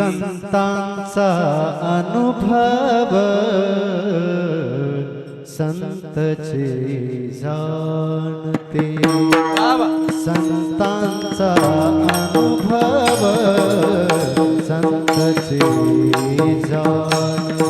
संतांचा अनुभव संतचे जाणते. संतांचा अनुभव संतचे जाणते.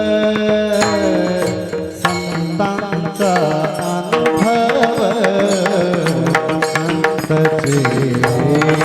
संतांचा अनुभव संतचे